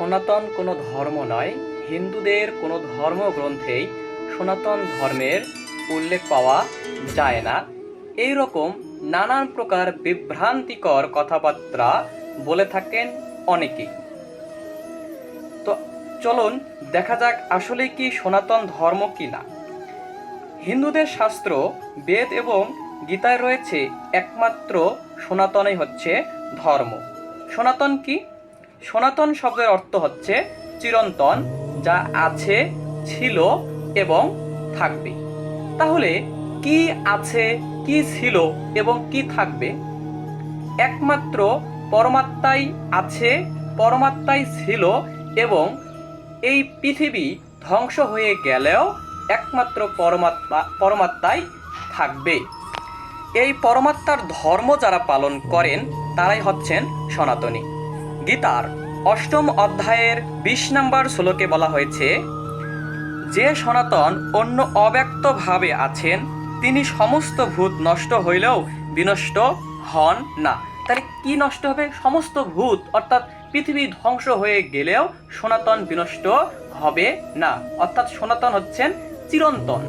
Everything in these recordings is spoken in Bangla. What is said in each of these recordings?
সনাতন কোনো ধর্ম নয়, হিন্দুদের কোনো ধর্মগ্রন্থেই সনাতন ধর্মের উল্লেখ পাওয়া যায় না। এই রকম নানান প্রকার বিভ্রান্তিকর কথাবার্তা বলে থাকেন অনেকেই তো চলুন, দেখা যাক আসলে কি সনাতন ধর্ম কি না। হিন্দুদের শাস্ত্র, বেদ এবং গীতায় রয়েছে একমাত্র সনাতনই হচ্ছে ধর্ম। সনাতন কি? সনাতন শব্দের অর্থ হচ্ছে চিরন্তন, যা আছে, ছিল এবং থাকবে। তাহলে কি আছে, কি ছিল এবং কি থাকবে? একমাত্র পরমাত্মাই আছে, পরমাত্মাই ছিল এবং এই পৃথিবী ধ্বংস হয়ে গেলেও একমাত্র পরমাত্মা, পরমাত্মাই থাকবে। এই পরমাত্মার ধর্ম যারা পালন করেন, তারাই হচ্ছেন সনাতনী। গীতার অষ্টম অধ্যায়ের বিশ নম্বর শ্লোকে বলা হয়েছে, যে সনাতন অন্য অব্যক্তভাবে আছেন, তিনি সমস্ত ভূত নষ্ট হইলেও বিনষ্ট হন না। তাহলে কি নষ্ট হবে? সমস্ত ভূত, অর্থাৎ পৃথিবী ধ্বংস হয়ে গেলেও সনাতন বিনষ্ট হবে না। অর্থাৎ সনাতন হচ্ছেন চিরন্তন।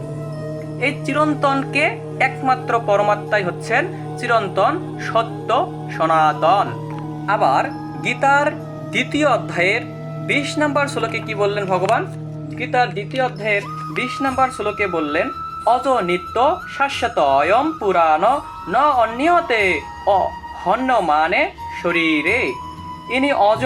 এই চিরন্তনকে একমাত্র পরমাত্মাই হচ্ছেন চিরন্তন সত্য সনাতন। আবার গীতার দ্বিতীয় অধ্যায়ের বিশ নাম্বার শ্লোকে কি বললেন ভগবান? গীতার দ্বিতীয় অধ্যায়ের বিশ নম্বর শ্লোকে বললেন, অজ নিত্য শাশ্বত অয়ম পুরাণ ন অন্যতে অ হন্য মানে শরীরে। ইনি অজ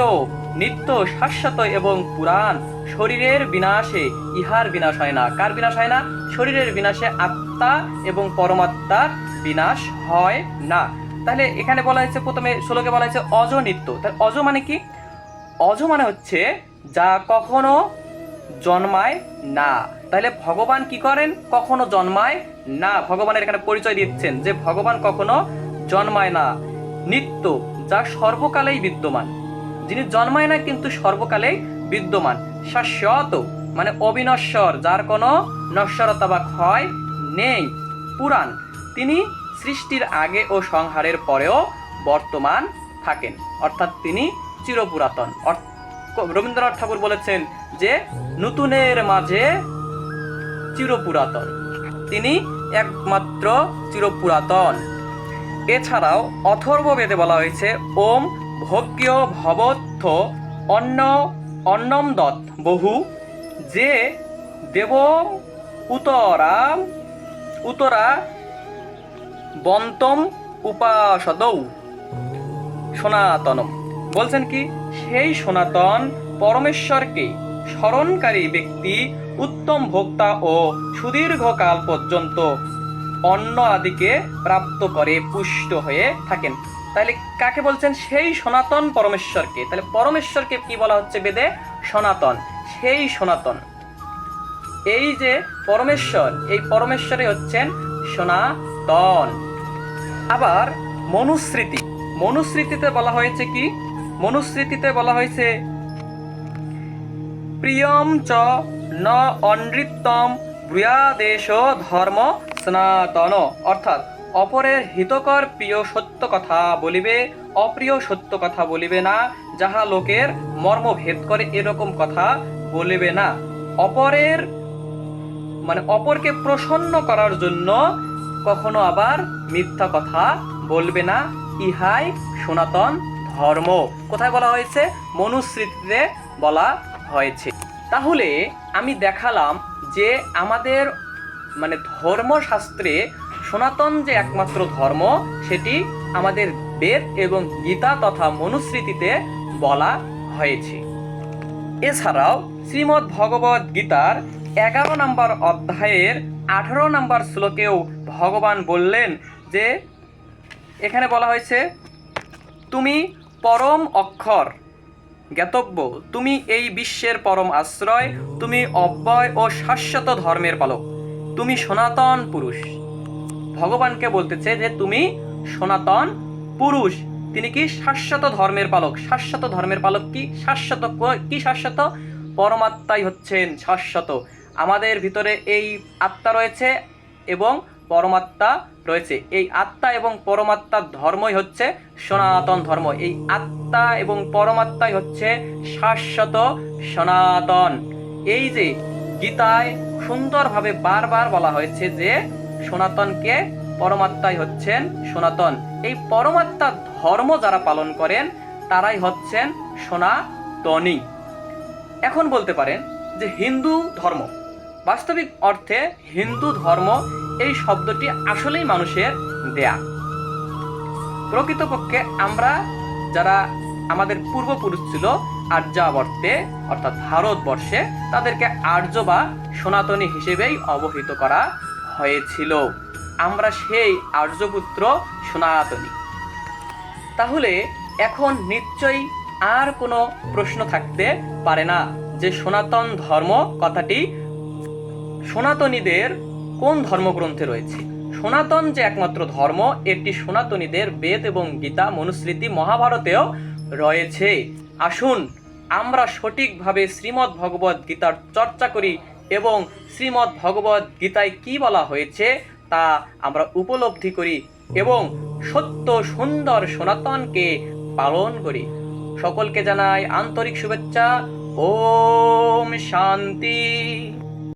নিত্য শাশ্বত এবং পুরাণ শরীরের বিনাশে, ইহার বিনাশ হয় না। কার বিনাশ হয় না? শরীরের বিনাশে আত্মা এবং পরমাত্মার বিনাশ হয় না। তাহলে এখানে বলা হয়েছে, প্রথমে শ্লোকে বলা হয়েছে অজ নিত্য তাহলে অজ মানে কি? অজ মানে হচ্ছে যা কখনো জন্মায় না। তাহলে ভগবান কি করেন? কখনো জন্মায় না। ভগবানের এখানে পরিচয় দিচ্ছেন যে ভগবান কখনো জন্মায় না। নিত্য, যা সর্বকালেই বিদ্যমান। যিনি জন্মায় না, কিন্তু সর্বকালেই বিদ্যমান। শাশ্বত মানে অবিনশ্বর, যার কোনো নশ্বরতা বা ক্ষয় নেই। পুরাণ, তিনি সৃষ্টির আগে ও সংহারের পরেও বর্তমান থাকেন। অর্থাৎ তিনি চিরপুরাতন। রবীন্দ্রনাথ ঠাকুর বলেছেন যে, নতুনের মাঝে চিরপুরাতন। তিনি একমাত্র চিরপুরাতন। এছাড়াও অথর্ব বেদে বলা হয়েছে, ওম ভোগ্য ভবত্থ অন্ন, অন্নম দত্ত বহু, যে দেব উতরা উতরা বন্তম উপাসদৌ। সনাতনম। বলছেন কি, সেই সনাতন পরমেশ্বরকে স্মরণকারী ব্যক্তি, উত্তম ভোক্তা ও সুদীর্ঘকাল পর্যন্ত অন্ন আদিকে প্রাপ্ত করে পুষ্ট হয়ে থাকেন। তাহলে কাকে বলছেন? সেই সনাতন পরমেশ্বরকে। তাহলে পরমেশ্বরকে কি বলা হচ্ছে বেদে? সনাতন। সেই সনাতন। এই যে পরমেশ্বর, এই পরমেশ্বরে হচ্ছেন সনাতন আবার মনুস্মৃতি। মনুস্মৃতিতে বলা হয়েছে কি? মনুস্মৃতিতে বলা হয়েছে, প্রিয়ম চ ন অনৃত্যম ব্রিয়াদেশ ধর্ম স্নাতন। অর্থাৎ, অপরের হিতকর প্রিয় সত্য কথা বলিবে, অপ্রিয় সত্য কথা বলিবে না, যাহা লোকের মর্ম ভেদ করে এরকম কথা বলিবে না। অপরের মানে অপরকে প্রসন্ন করার জন্য কখনো আবার মিথ্যা কথা বলবে না। ইহাই সনাতন ধর্ম। কোথায় বলা হয়েছে? মনুস্মৃতিতে বলা হয়েছে। তাহলে আমি দেখালাম যে আমাদের মানে ধর্মশাস্ত্রে সনাতন যে একমাত্র ধর্ম, সেটি আমাদের বেদ এবং গীতা তথা মনুস্মৃতিতে বলা হয়েছে। এছাড়াও শ্রীমদ্ ভগবদ গীতার এগারো নম্বর অধ্যায়ের আঠারো নম্বর শ্লোকেও ভগবান বললেন যে, এখানে বলা হয়েছে, তুমি পরম অক্ষর, জ্ঞাতব্য, তুমি এই বিশ্বের পরম আশ্রয়, তুমি অব্যয় ও শাশ্বত ধর্মের পালক, তুমি সনাতন পুরুষ। ভগবানকে বলতেছে যে, তুমি সনাতন পুরুষ, তিনি কি শাশ্বত ধর্মের পালক? শাশ্বত ধর্মের পালক কি? শাশ্বত কি শাশ্বত? পরমাত্মাই হচ্ছেন শাশ্বত। আমাদের ভিতরে এই আত্মা রয়েছে এবং পরমাত্মা রয়েছে। এই আত্মা এবং পরমাত্মার ধর্মই হচ্ছে সনাতন ধর্ম। এই আত্মা এবং পরমাত্মাই হচ্ছে শাশ্বত সনাতন। এই যে গীতায় সুন্দরভাবে বারবার বলা হয়েছে যে সনাতনকে পরমাত্মাই হচ্ছেন সনাতন। এই পরমাত্মার ধর্ম যারা পালন করেন, তারাই হচ্ছেন সনাতনী। এখন বলতে পারেন যে হিন্দু ধর্ম। বাস্তবিক অর্থে হিন্দু ধর্ম এই শব্দটি আসলেই মানুষের দেয়া। প্রকৃতপক্ষে আমরা যারা আমাদের পূর্বপুরুষ ছিল, আর্যাবর্তে, অর্থাৎ ভারতবর্ষে, তাদেরকে আর্য বা সনাতনী হিসেবেই অবহিত করা হয়েছিল। আমরা সেই আর্যপুত্র, সনাতনী। তাহলে এখন নিশ্চয়ই আর কোনো প্রশ্ন থাকতে পারে না যে সনাতন ধর্ম কথাটি সনাতনীদের কোন ধর্মগ্রন্থে রয়েছে? সনাতন যে একমাত্র ধর্ম, এটি সনাতনীদের বেদ এবং গীতা, মনুস্মৃতি, মহাভারতেও রয়েছে। আসুন, আমরা সঠিকভাবে শ্রীমদ্ ভগবত গীতার চর্চা করি এবং শ্রীমদ্ ভগবত গীতায় কি বলা হয়েছে তা আমরা উপলব্ধি করি এবং সত্য সুন্দর সনাতনকে পালন করি। সকলকে জানাই আন্তরিক শুভেচ্ছা। ওম শান্তি।